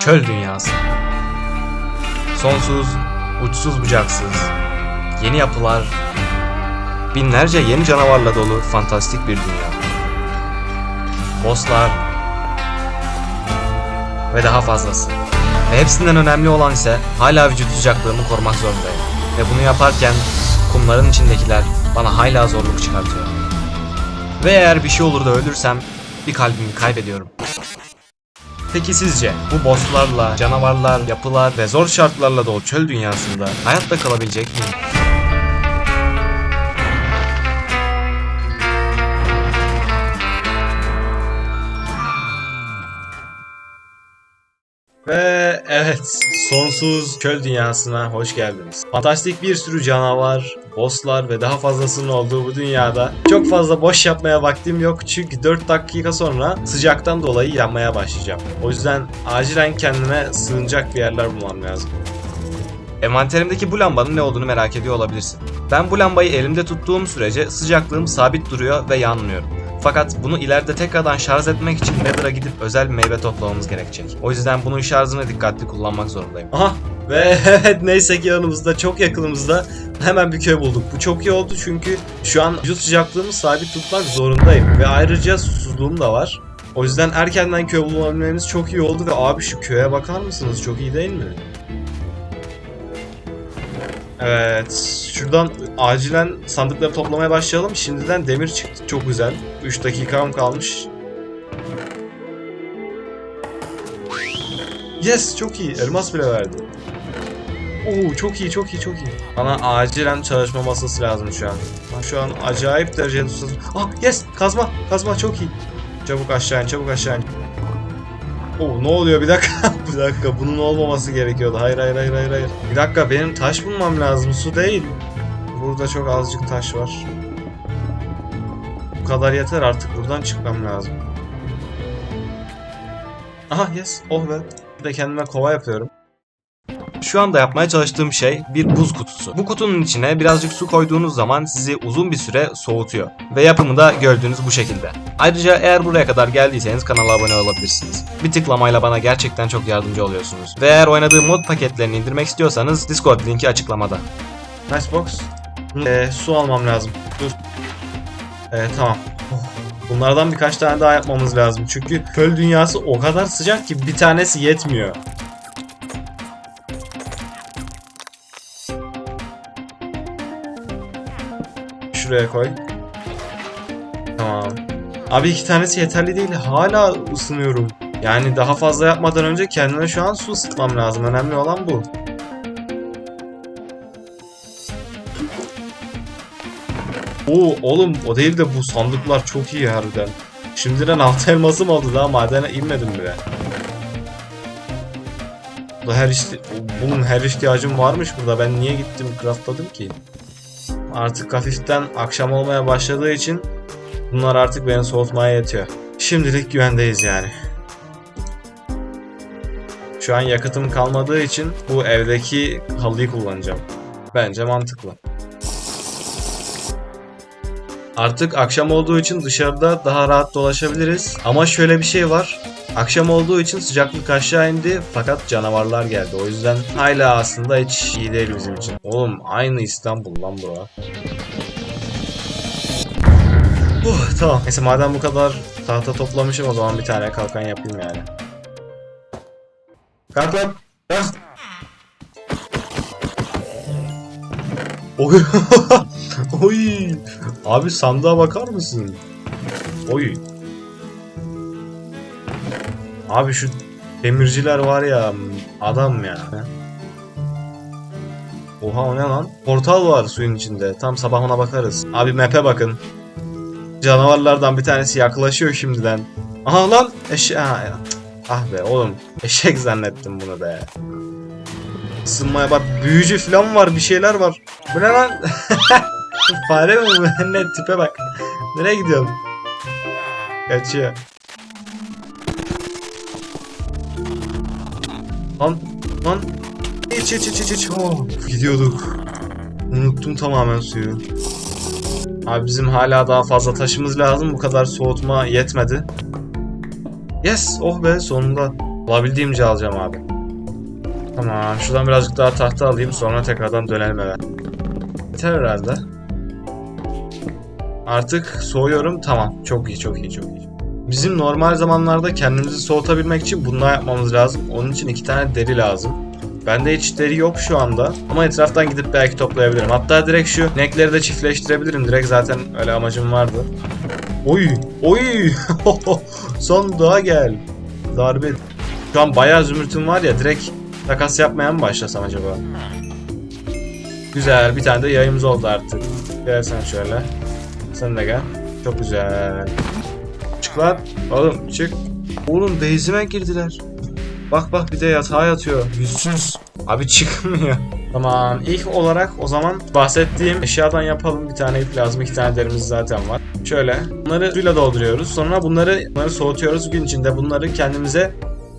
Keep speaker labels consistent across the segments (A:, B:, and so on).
A: Çöl dünyası. Sonsuz, uçsuz bucaksız, yeni yapılar, binlerce yeni canavarla dolu fantastik bir dünya. Bosslar ve daha fazlası. Ve hepsinden önemli olan ise hala vücut sıcaklığımı korumak zorundayım. Ve bunu yaparken kumların içindekiler bana hala zorluk çıkartıyor. Ve eğer bir şey olur da ölürsem bir kalbimi kaybediyorum. Peki sizce bu bosslarla, canavarlar, yapılar ve zor şartlarla dolu çöl dünyasında hayatta kalabilecek miyim? Ve evet, sonsuz çöl dünyasına hoş geldiniz. Fantastik bir sürü canavar, bosslar ve daha fazlasının olduğu bu dünyada çok fazla boş yapmaya vaktim yok çünkü 4 dakika sonra sıcaktan dolayı yanmaya başlayacağım. O yüzden acilen kendime sığınacak bir yerler bulmam lazım. Envanterimdeki bu lambanın ne olduğunu merak ediyor olabilirsin. Ben bu lambayı elimde tuttuğum sürece sıcaklığım sabit duruyor ve yanmıyorum. Fakat bunu ileride tekrardan şarj etmek için Nether'a gidip özel meyve toplamamız gerekecek. O yüzden bunun şarjını dikkatli kullanmak zorundayım. Aha ve evet neyse ki yanımızda çok yakınımızda hemen bir köy bulduk. Bu çok iyi oldu çünkü şu an vücut sıcaklığımı sabit tutmak zorundayım. Ve ayrıca susuzluğum da var. O yüzden erkenden köy bulabilmemiz çok iyi oldu ve abi şu köye bakar mısınız? Çok iyi değil mi? Evet, şuradan acilen sandıkları toplamaya başlayalım. Şimdiden demir çıktı, çok güzel. 3 dakikam kalmış. Yes, çok iyi. Elmas bile verdi. Oo, çok iyi, çok iyi, çok iyi. Bana acilen çalışma masası lazım şu an. Şu an acayip derecede susadım. Ah, yes, kazma, kazma çok iyi. Çabuk aşağı in, çabuk aşağı in. Oo, ne oluyor bir dakika? bir dakika bunun olmaması gerekiyordu. Hayır hayır hayır hayır hayır. Bir dakika benim taş bulmam lazım. Su değil. Burada çok azıcık taş var. Bu kadar yeter artık buradan çıkmam lazım. Aha yes. Oh be. Bir de kendime kova yapıyorum. Şu anda yapmaya çalıştığım şey bir buz kutusu. Bu kutunun içine birazcık su koyduğunuz zaman sizi uzun bir süre soğutuyor. Ve yapımı da gördüğünüz bu şekilde. Ayrıca eğer buraya kadar geldiyseniz kanala abone olabilirsiniz. Bir tıklamayla bana gerçekten çok yardımcı oluyorsunuz. Ve eğer oynadığım mod paketlerini indirmek istiyorsanız Discord linki açıklamada. Nice box. Ee, su almam lazım. Dur. Ee, tamam. Oh, Bunlardan birkaç tane daha yapmamız lazım. Çünkü çöl dünyası o kadar sıcak ki bir tanesi yetmiyor. Şuraya koy. Tamam. Abi iki tanesi yeterli değil. Hala ısınıyorum. Yani daha fazla yapmadan önce kendime şu an su ısıtmam lazım. Önemli olan bu. Oo oğlum o değil de bu sandıklar çok iyi harbiden. Şimdiden altı elmasım oldu daha madene inmedim bile. Bu her işte bunun her ihtiyacım varmış burada. Ben niye gittim craftladım ki? Artık hafiften akşam olmaya başladığı için bunlar artık beni soğutmaya yetiyor. Şimdilik güvendeyiz yani. Şu an yakıtım kalmadığı için bu evdeki halıyı kullanacağım. Bence mantıklı. Artık akşam olduğu için dışarıda daha rahat dolaşabiliriz. Ama şöyle bir şey var. Akşam olduğu için sıcaklık aşağı indi fakat canavarlar geldi. O yüzden hala aslında hiç iyi değil bizim için. Oğlum aynı İstanbul lan bura. Uh, tamam. Neyse madem bu kadar tahta toplamışım o zaman bir tane kalkan yapayım yani. Kalk lan. Kalk. Oy. Oy. Abi sandığa bakar mısın? Oy. Abi şu demirciler var ya adam ya. Oha o ne lan? Portal var suyun içinde. Tam sabah ona bakarız. Abi map'e bakın. Canavarlardan bir tanesi yaklaşıyor şimdiden. Aha lan ya. ah be oğlum eşek zannettim bunu be. Isınmaya bak büyücü falan var bir şeyler var. Bu ne lan? Fare mi bu? ne tipe bak. Nereye gidiyorsun? Kaçıyor. Lan lan. İç iç iç iç iç. Oh, gidiyorduk. Unuttum tamamen suyu. Abi bizim hala daha fazla taşımız lazım. Bu kadar soğutma yetmedi. Yes, oh be sonunda. Bulabildiğimce alacağım abi. Tamam şuradan birazcık daha tahta alayım sonra tekrardan dönelim eve. Yeter herhalde. Artık soğuyorum tamam. Çok iyi çok iyi çok iyi. Bizim normal zamanlarda kendimizi soğutabilmek için bunlar yapmamız lazım. Onun için iki tane deri lazım. Bende hiç deri yok şu anda. Ama etraftan gidip belki toplayabilirim. Hatta direkt şu nekleri de çiftleştirebilirim. Direkt zaten öyle amacım vardı. Oy! Oy! Son daha gel. Darbe. Şu an bayağı zümrütüm var ya direkt takas yapmaya mı başlasam acaba? Güzel. Bir tane de yayımız oldu artık. Gel sen şöyle. Sen de gel. Çok güzel. Çık lan. Oğlum çık. Oğlum base'ime girdiler. Bak bak bir de yatağa yatıyor. Yüzsüz. Abi çıkmıyor. Tamam. İlk olarak o zaman bahsettiğim eşyadan yapalım. Bir tane ip lazım. iki tane derimiz zaten var. Şöyle. Bunları suyla dolduruyoruz. Sonra bunları, bunları soğutuyoruz. Gün içinde bunları kendimize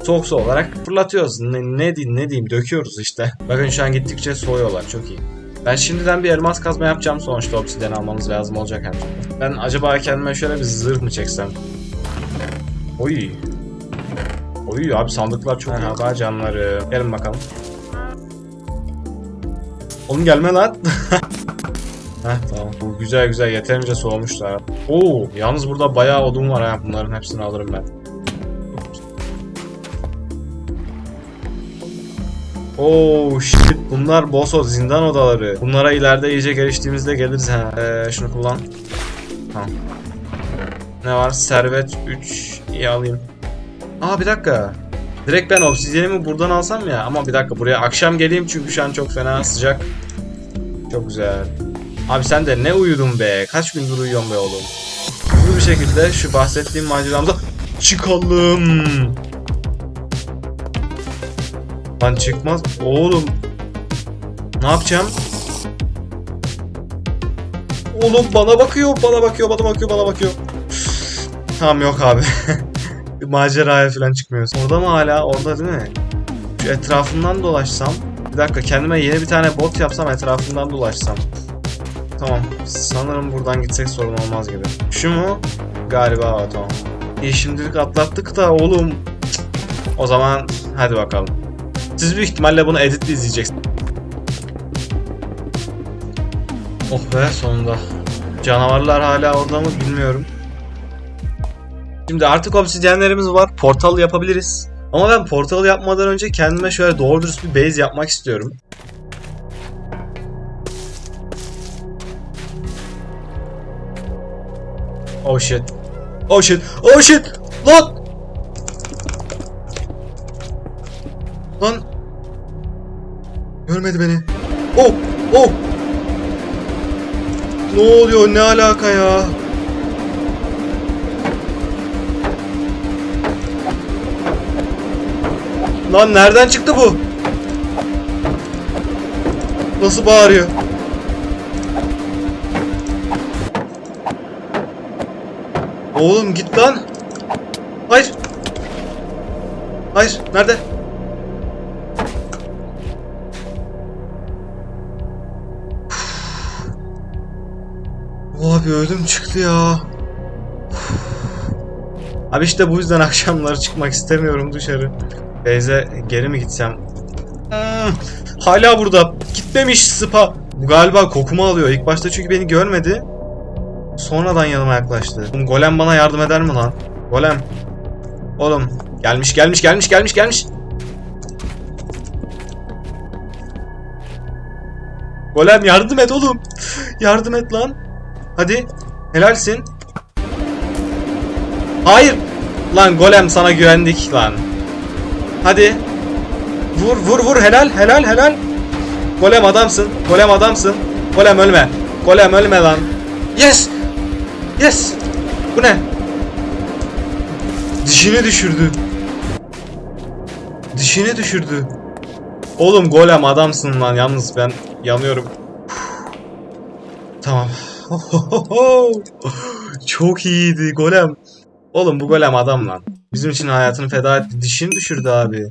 A: soğuk su olarak fırlatıyoruz. Ne, ne diyeyim ne diyeyim döküyoruz işte. Bakın şu an gittikçe soğuyorlar. Çok iyi. Ben şimdiden bir elmas kazma yapacağım. Sonuçta obsidyen almamız lazım olacak hem. Ben acaba kendime şöyle bir zırh mı çeksem? Oy. Oy abi sandıklar çok iyi. Merhaba canları. Gelin bakalım. Oğlum gelme lan. Heh tamam. Bu güzel güzel yeterince soğumuşlar. Oo yalnız burada bayağı odun var ha. Bunların hepsini alırım ben. Oh shit bunlar boss zindan odaları. Bunlara ileride iyice geliştiğimizde geliriz ha. Ee, şunu kullan. Tamam. Ne var? Servet 3 iyi alayım. Aa bir dakika. Direkt ben obsidyenimi buradan alsam ya. Ama bir dakika buraya akşam geleyim çünkü şu an çok fena sıcak. Çok güzel. Abi sen de ne uyudun be? Kaç gündür uyuyorsun be oğlum? Hızlı bir şekilde şu bahsettiğim maceramda çıkalım. Lan çıkmaz. Oğlum. Ne yapacağım? Oğlum bana bakıyor, bana bakıyor, bana bakıyor, bana bakıyor. tamam yok abi. Bir maceraya falan çıkmıyorsun. Orada mı hala? Orada değil mi? Şu etrafından dolaşsam. Bir dakika kendime yeni bir tane bot yapsam etrafından dolaşsam. Tamam. Sanırım buradan gitsek sorun olmaz gibi. Şu mu? Galiba o, tamam. İyi şimdilik atlattık da oğlum. Cık. O zaman hadi bakalım. Siz büyük ihtimalle bunu editle izleyeceksiniz. Oh be sonunda. Canavarlar hala orada mı bilmiyorum. Şimdi artık obsidyenlerimiz var. Portal yapabiliriz. Ama ben portal yapmadan önce kendime şöyle doğru dürüst bir base yapmak istiyorum. Oh shit. Oh shit. Oh shit. Lan! Lan! Görmedi beni. Oh! Oh! Ne oluyor? Ne alaka ya? Lan nereden çıktı bu? Nasıl bağırıyor? Oğlum git lan. Hayır. Hayır. Nerede? Abi ödüm çıktı ya. Abi işte bu yüzden akşamları çıkmak istemiyorum dışarı. Beyze geri mi gitsem? Hmm, hala burada. Gitmemiş Spa. Bu galiba kokumu alıyor. İlk başta çünkü beni görmedi. Sonradan yanıma yaklaştı. Oğlum, Golem bana yardım eder mi lan? Golem. Oğlum. Gelmiş gelmiş gelmiş gelmiş gelmiş. Golem yardım et oğlum. Yardım et lan. Hadi. Helalsin. Hayır. Lan golem sana güvendik lan. Hadi. Vur vur vur helal helal helal. Golem adamsın. Golem adamsın. Golem ölme. Golem ölme lan. Yes. Yes. Bu ne? Dişini düşürdü. Dişini düşürdü. Oğlum golem adamsın lan. Yalnız ben yanıyorum. Tamam. Çok iyiydi golem. Oğlum bu golem adam lan. Bizim için hayatını feda etti. Dişini düşürdü abi.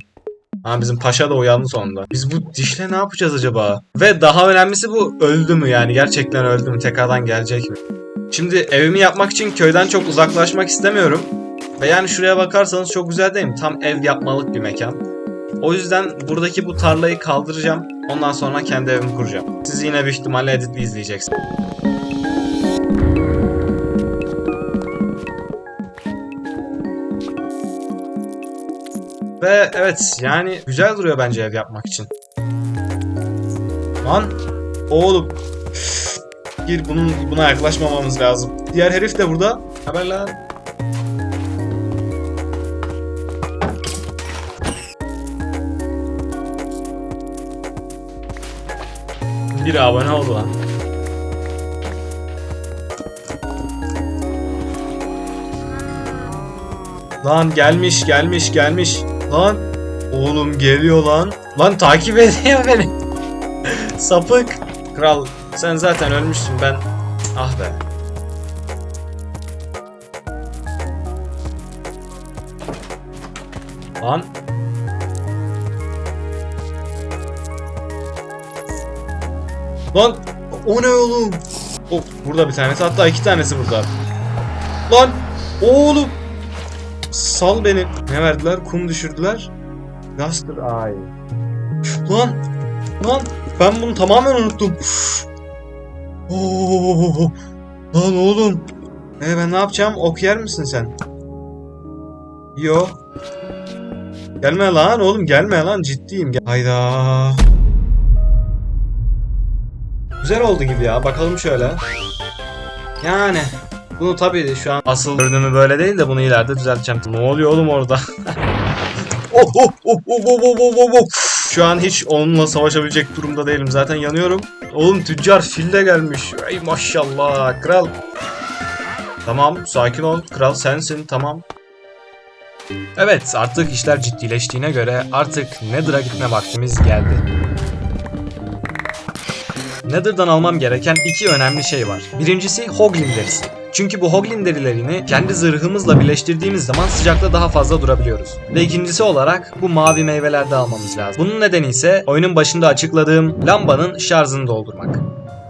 A: Ha bizim paşa da uyandı sonunda. Biz bu dişle ne yapacağız acaba? Ve daha önemlisi bu öldü mü yani gerçekten öldü mü tekrardan gelecek mi? Şimdi evimi yapmak için köyden çok uzaklaşmak istemiyorum. Ve yani şuraya bakarsanız çok güzel değil mi? Tam ev yapmalık bir mekan. O yüzden buradaki bu tarlayı kaldıracağım. Ondan sonra kendi evimi kuracağım. Siz yine büyük ihtimalle editli izleyeceksiniz. Ve evet yani güzel duruyor bence ev yapmak için. Lan oğlum. Üf, Gir bunun buna yaklaşmamamız lazım. Diğer herif de burada. Haber lan. Bir abone oldu lan. Lan gelmiş gelmiş gelmiş. Lan oğlum geliyor lan. Lan takip ediyor beni. Sapık. Kral sen zaten ölmüşsün ben. Ah be. Lan. Lan o ne oğlum? Oh, burada bir tanesi hatta iki tanesi burada. Lan oğlum. Sal beni. Ne verdiler? Kum düşürdüler. Gaster ay. Lan lan ben bunu tamamen unuttum. Oo, lan oğlum. E ben ne yapacağım? Ok yer misin sen? Yo. Gelme lan oğlum gelme lan ciddiyim. Hayda. Güzel oldu gibi ya. Bakalım şöyle. Yani bunu tabii şu an asıl görünümü böyle değil de bunu ileride düzelteceğim. Ne oluyor oğlum orada? Oh, oh, oh, oh, oh, oh, oh, oh, oh. Şu an hiç onunla savaşabilecek durumda değilim. Zaten yanıyorum. Oğlum tüccar fil de gelmiş. Ay maşallah kral. Tamam sakin ol. Kral sensin tamam. Evet artık işler ciddileştiğine göre artık Nether'a gitme vaktimiz geldi. Nether'dan almam gereken iki önemli şey var. Birincisi Hoglin derisi. Çünkü bu Hoglin derilerini kendi zırhımızla birleştirdiğimiz zaman sıcakta daha fazla durabiliyoruz. Ve ikincisi olarak bu mavi meyveler de almamız lazım. Bunun nedeni ise oyunun başında açıkladığım lambanın şarjını doldurmak.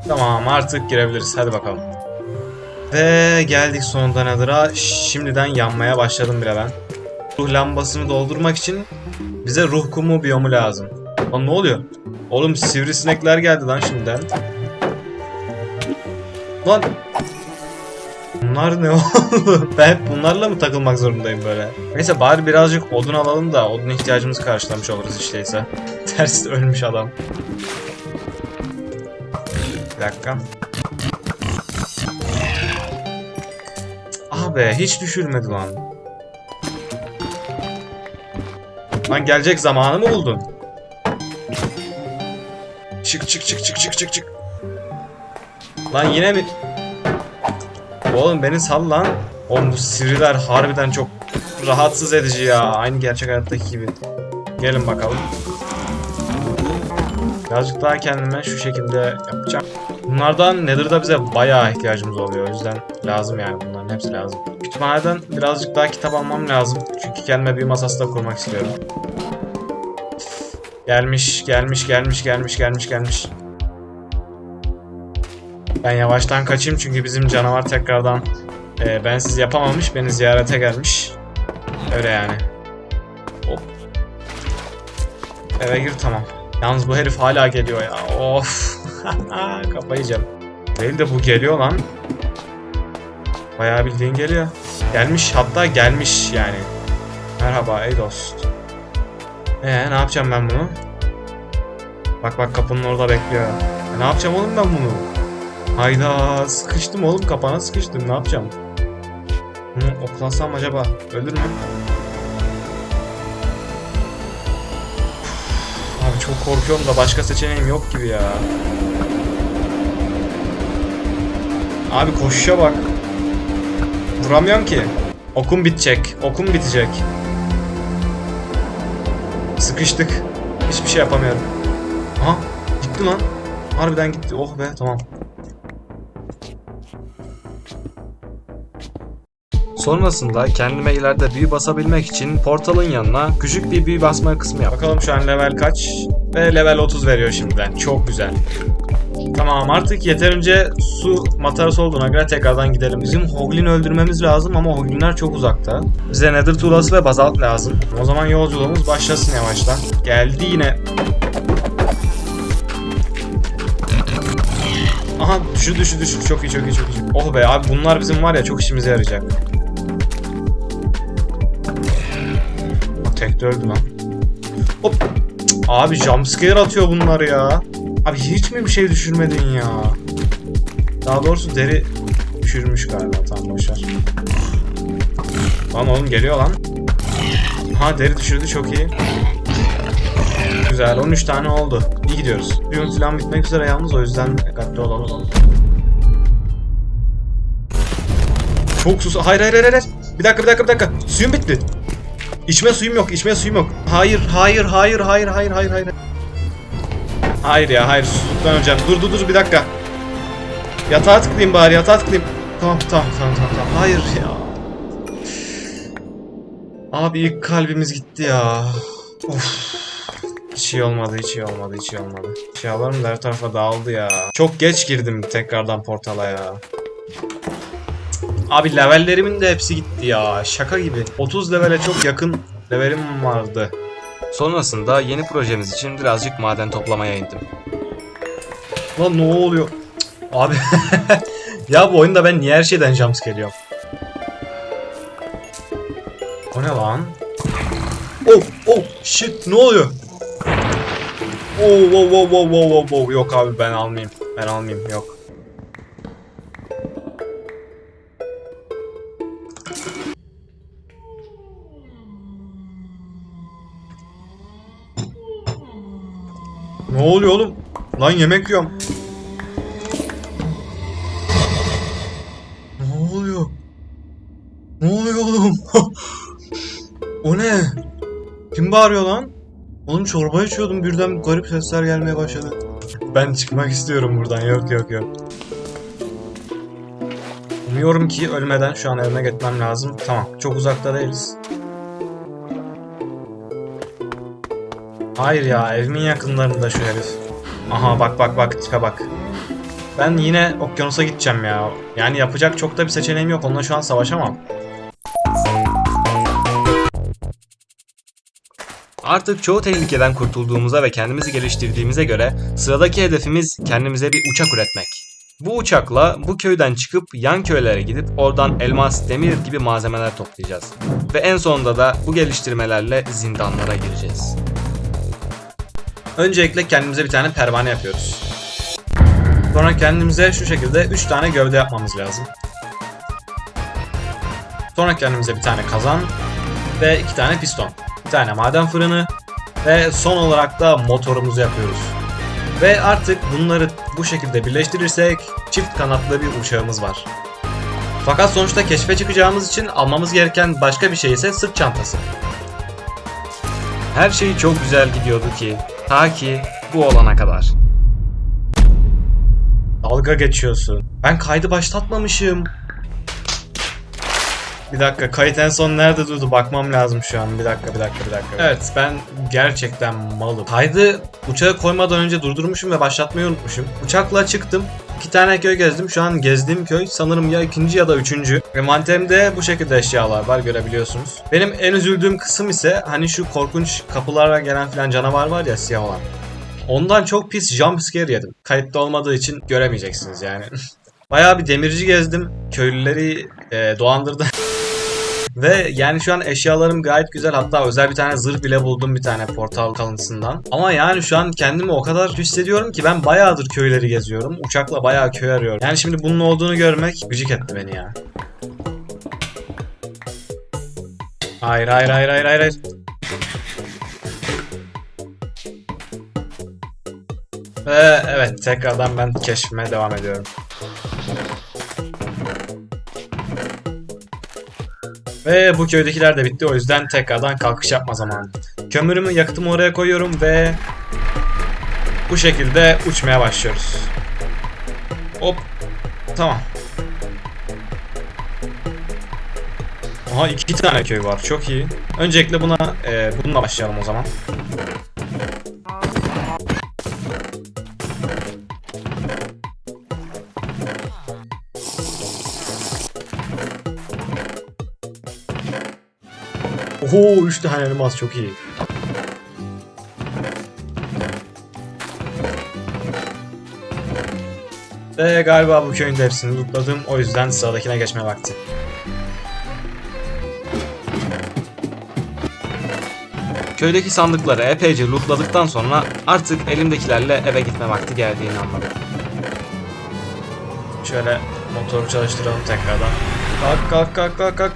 A: Tamam artık girebiliriz hadi bakalım. Ve geldik sonunda Nether'a. Şimdiden yanmaya başladım bile ben. Ruh lambasını doldurmak için bize ruh kumu biyomu lazım. Lan ne oluyor? Oğlum sivrisinekler geldi lan şimdiden. Lan Bunlar ne oğlum? Ben hep bunlarla mı takılmak zorundayım böyle? Neyse bari birazcık odun alalım da odun ihtiyacımızı karşılamış oluruz işteyse. Ters ölmüş adam. Bir dakika. Be hiç düşürmedi lan. Lan gelecek zamanı mı buldun? Çık çık çık çık çık çık çık. Lan yine mi? Oğlum beni sal lan. Oğlum bu sivriler harbiden çok rahatsız edici ya. Aynı gerçek hayattaki gibi. Gelin bakalım. Birazcık daha kendime şu şekilde yapacağım. Bunlardan Nether'da bize bayağı ihtiyacımız oluyor. O yüzden lazım yani bunların hepsi lazım. Kütüphaneden birazcık daha kitap almam lazım. Çünkü kendime bir masası da kurmak istiyorum. Gelmiş, gelmiş, gelmiş, gelmiş, gelmiş, gelmiş. Ben yavaştan kaçayım çünkü bizim canavar tekrardan e, bensiz yapamamış, beni ziyarete gelmiş. Öyle yani. Hop. Eve gir tamam. Yalnız bu herif hala geliyor ya. Of. Kafayı yiyeceğim. Değil de bu geliyor lan. Bayağı bildiğin geliyor. Gelmiş hatta gelmiş yani. Merhaba ey dost. Ee ne yapacağım ben bunu? Bak bak kapının orada bekliyor. E, ne yapacağım oğlum ben bunu? Hayda sıkıştım oğlum kapana sıkıştım ne yapacağım? Bunu oklansam acaba ölür mü? Abi çok korkuyorum da başka seçeneğim yok gibi ya. Abi koşuşa bak. Vuramıyorum ki. Okum bitecek. Okum bitecek. Sıkıştık. Hiçbir şey yapamıyorum. Aha gitti lan. Harbiden gitti. Oh be tamam. Sonrasında kendime ileride büyü basabilmek için portalın yanına küçük bir büyü basma kısmı yap. Bakalım şu an level kaç? Ve level 30 veriyor şimdiden. Çok güzel. Tamam artık yeterince su matarası olduğuna göre tekrardan gidelim. Bizim Hoglin'i öldürmemiz lazım ama Hoglin'ler çok uzakta. Bize Nether tuğlası ve bazalt lazım. O zaman yolculuğumuz başlasın yavaştan. Geldi yine. Aha düşü düşü düşü çok iyi çok iyi çok iyi. Oh be abi bunlar bizim var ya çok işimize yarayacak. De öldü lan. Hop. Abi jumpscare atıyor bunlar ya. Abi hiç mi bir şey düşürmedin ya? Daha doğrusu deri düşürmüş galiba tamam boşver. Lan oğlum geliyor lan. Ha deri düşürdü çok iyi. Güzel 13 tane oldu. İyi gidiyoruz. Suyun falan bitmek üzere yalnız o yüzden dikkatli olalım. Çok sus. Hayır hayır hayır hayır. Bir dakika bir dakika bir dakika. Suyum bitti. İçme suyum yok. içme suyum yok. Hayır hayır hayır hayır hayır hayır hayır. Hayır ya hayır susuzluktan öleceğim. Dur dur dur bir dakika. Yatağa tıklayayım bari yatağa tıklayayım. Tamam tamam tamam tamam. tamam. Hayır ya. Abi ilk kalbimiz gitti ya. Of. Hiç iyi olmadı, hiç iyi olmadı, hiç iyi olmadı. Eşyalarım da her tarafa dağıldı ya. Çok geç girdim tekrardan portala ya. Abi levellerimin de hepsi gitti ya. Şaka gibi. 30 levele çok yakın levelim vardı. Sonrasında yeni projemiz için birazcık maden toplamaya indim. Lan ne oluyor? Cık, Abi ya bu oyunda ben niye her şeyden jumpscare yiyorum? O ne lan? Oh oh shit ne oluyor? Oh wow wow wow wow wow wow yok abi ben almayayım. Ben almayayım yok. Oluyor oğlum? Lan yemek yiyorum. Ne oluyor? Ne oluyor oğlum? o ne? Kim bağırıyor lan? Oğlum çorba içiyordum birden garip sesler gelmeye başladı. Ben çıkmak istiyorum buradan yok yok yok. Umuyorum ki ölmeden şu an evime gitmem lazım. Tamam çok uzakta değiliz. Hayır ya evimin yakınlarında şu herif. Aha bak bak bak tipe bak. Ben yine okyanusa gideceğim ya. Yani yapacak çok da bir seçeneğim yok. Onunla şu an savaşamam. Artık çoğu tehlikeden kurtulduğumuza ve kendimizi geliştirdiğimize göre sıradaki hedefimiz kendimize bir uçak üretmek. Bu uçakla bu köyden çıkıp yan köylere gidip oradan elmas, demir gibi malzemeler toplayacağız. Ve en sonunda da bu geliştirmelerle zindanlara gireceğiz. Öncelikle kendimize bir tane pervane yapıyoruz. Sonra kendimize şu şekilde 3 tane gövde yapmamız lazım. Sonra kendimize bir tane kazan ve 2 tane piston. Bir tane maden fırını ve son olarak da motorumuzu yapıyoruz. Ve artık bunları bu şekilde birleştirirsek çift kanatlı bir uçağımız var. Fakat sonuçta keşfe çıkacağımız için almamız gereken başka bir şey ise sırt çantası. Her şey çok güzel gidiyordu ki ta ki bu olana kadar. Dalga geçiyorsun. Ben kaydı başlatmamışım. Bir dakika kayıt en son nerede durdu bakmam lazım şu an. Bir dakika bir dakika bir dakika. Evet ben gerçekten malım. Kaydı uçağa koymadan önce durdurmuşum ve başlatmayı unutmuşum. Uçakla çıktım. İki tane köy gezdim. Şu an gezdiğim köy sanırım ya ikinci ya da üçüncü. Ve mantemde bu şekilde eşyalar var görebiliyorsunuz. Benim en üzüldüğüm kısım ise hani şu korkunç kapılara gelen filan canavar var ya siyah olan. Ondan çok pis jumpscare yedim. Kayıtta olmadığı için göremeyeceksiniz yani. Bayağı bir demirci gezdim. Köylüleri e, dolandırdım. Ve yani şu an eşyalarım gayet güzel. Hatta özel bir tane zırh bile buldum bir tane portal kalıntısından. Ama yani şu an kendimi o kadar hissediyorum ki ben bayağıdır köyleri geziyorum. Uçakla bayağı köy arıyorum. Yani şimdi bunun olduğunu görmek gıcık etti beni ya. Hayır hayır hayır hayır hayır. Ve evet tekrardan ben keşfime devam ediyorum. Ve bu köydekiler de bitti o yüzden tekrardan kalkış yapma zamanı. Kömürümü yakıtımı oraya koyuyorum ve bu şekilde uçmaya başlıyoruz. Hop. Tamam. Aha iki tane köy var. Çok iyi. Öncelikle buna e, bununla başlayalım o zaman. Oho 3 tane elmas çok iyi. Ve galiba bu köyün hepsini lootladım. O yüzden sıradakine geçme vakti. Köydeki sandıkları epeyce lootladıktan sonra artık elimdekilerle eve gitme vakti geldiğini anladım. Şöyle motoru çalıştıralım tekrardan. Kalk kalk kalk kalk kalk.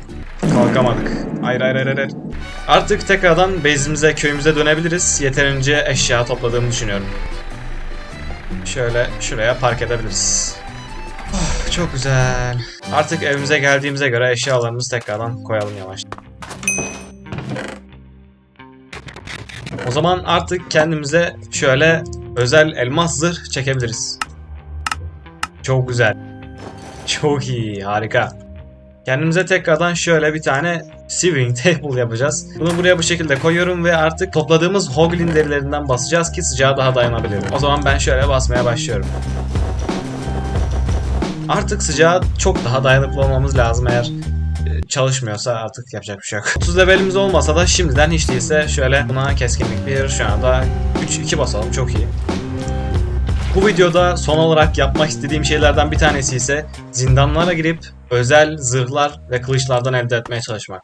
A: Kalkamadık. Hayır hayır hayır hayır. Artık tekrardan base'imize köyümüze dönebiliriz. Yeterince eşya topladığımı düşünüyorum. Şöyle şuraya park edebiliriz. Oh, çok güzel. Artık evimize geldiğimize göre eşyalarımızı tekrardan koyalım yavaş. O zaman artık kendimize şöyle özel elmas zırh çekebiliriz. Çok güzel. Çok iyi, harika. Kendimize tekrardan şöyle bir tane sewing table yapacağız. Bunu buraya bu şekilde koyuyorum ve artık topladığımız hoglin derilerinden basacağız ki sıcağa daha dayanabilirim. O zaman ben şöyle basmaya başlıyorum. Artık sıcağa çok daha dayanıklı olmamız lazım eğer e, çalışmıyorsa artık yapacak bir şey yok. 30 levelimiz olmasa da şimdiden hiç değilse şöyle buna keskinlik 1 şu anda 3-2 basalım çok iyi. Bu videoda son olarak yapmak istediğim şeylerden bir tanesi ise zindanlara girip özel zırhlar ve kılıçlardan elde etmeye çalışmak.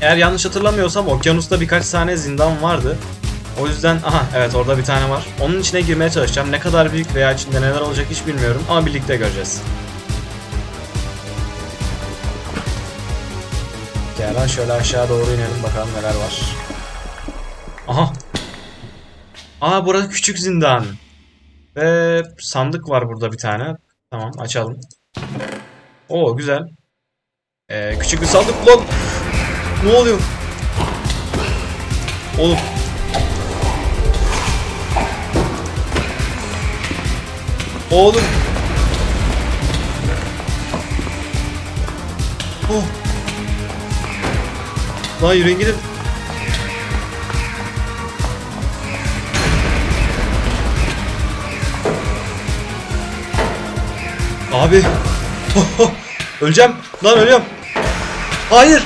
A: Eğer yanlış hatırlamıyorsam okyanusta birkaç tane zindan vardı. O yüzden aha evet orada bir tane var. Onun içine girmeye çalışacağım. Ne kadar büyük veya içinde neler olacak hiç bilmiyorum ama birlikte göreceğiz. Lan şöyle aşağı doğru inelim bakalım neler var. Aha. Aa burası küçük zindan. Ve sandık var burada bir tane. Tamam açalım. Oo güzel. Ee, küçük bir sandık lan. Ne oluyor? Oğlum. Oğlum. Oh. Lan yürüyün gidin. Abi. Öleceğim. Lan ölüyorum. Hayır.